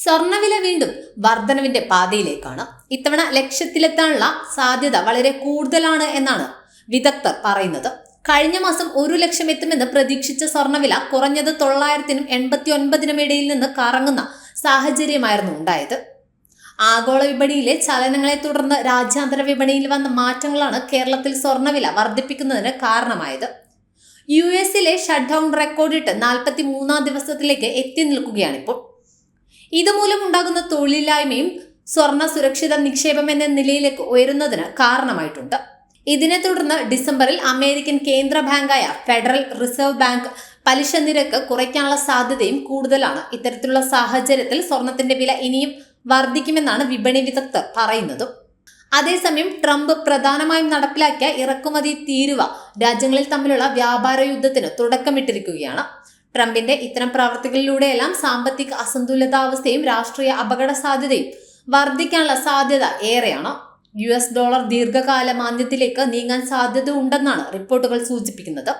സ്വർണവില വീണ്ടും വർധനവിന്റെ പാതയിലേക്കാണ്. ഇത്തവണ ലക്ഷ്യത്തിലെത്താനുള്ള സാധ്യത വളരെ കൂടുതലാണ് എന്നാണ് വിദഗ്ധർ പറയുന്നത്. കഴിഞ്ഞ മാസം ഒരു ലക്ഷം എത്തുമെന്ന് പ്രതീക്ഷിച്ച സ്വർണവില കുറഞ്ഞത് തൊള്ളായിരത്തിനും എൺപത്തി ഒൻപതിനും ഇടയിൽ നിന്ന് കറങ്ങുന്ന സാഹചര്യമായിരുന്നു ഉണ്ടായത്. ആഗോള വിപണിയിലെ ചലനങ്ങളെ തുടർന്ന് രാജ്യാന്തര വിപണിയിൽ വന്ന മാറ്റങ്ങളാണ് കേരളത്തിൽ സ്വർണവില വർദ്ധിപ്പിക്കുന്നതിന് കാരണമായത്. യു എസിലെ ഷട്ട് ഡൗൺ റെക്കോർഡിട്ട് നാൽപ്പത്തി മൂന്നാം ദിവസത്തിലേക്ക് എത്തി നിൽക്കുകയാണിപ്പോൾ. ഇതുമൂലം ഉണ്ടാകുന്ന തൊഴിലില്ലായ്മയും സ്വർണ സുരക്ഷിത നിക്ഷേപം എന്ന നിലയിലേക്ക് ഉയരുന്നതിന് കാരണമായിട്ടുണ്ട്. ഇതിനെ തുടർന്ന് ഡിസംബറിൽ അമേരിക്കൻ കേന്ദ്ര ബാങ്കായ ഫെഡറൽ റിസർവ് ബാങ്ക് പലിശ നിരക്ക് കുറയ്ക്കാനുള്ള സാധ്യതയും കൂടുതലാണ്. ഇത്തരത്തിലുള്ള സാഹചര്യത്തിൽ സ്വർണത്തിന്റെ വില ഇനിയും വർദ്ധിക്കുമെന്നാണ് വിപണി വിദഗ്ധർ പറയുന്നതും. അതേസമയം ട്രംപ് പ്രധാനമായും നടപ്പിലാക്കിയ ഇറക്കുമതി തീരുവ രാജ്യങ്ങളിൽ തമ്മിലുള്ള വ്യാപാര യുദ്ധത്തിന് തുടക്കമിട്ടിരിക്കുകയാണ്. ട്രംപിന്റെ ഇത്തരം പ്രവർത്തികളിലൂടെയെല്ലാം സാമ്പത്തിക അസന്തുലിതാവസ്ഥയും രാഷ്ട്രീയ അപകട സാധ്യതയും വർദ്ധിക്കാനുള്ള സാധ്യത ഏറെയാണ്. യു എസ് ഡോളർ ദീർഘകാല മാന്ദ്യത്തിലേക്ക് നീങ്ങാൻ സാധ്യത ഉണ്ടെന്നാണ് റിപ്പോർട്ടുകൾ സൂചിപ്പിക്കുന്നത്.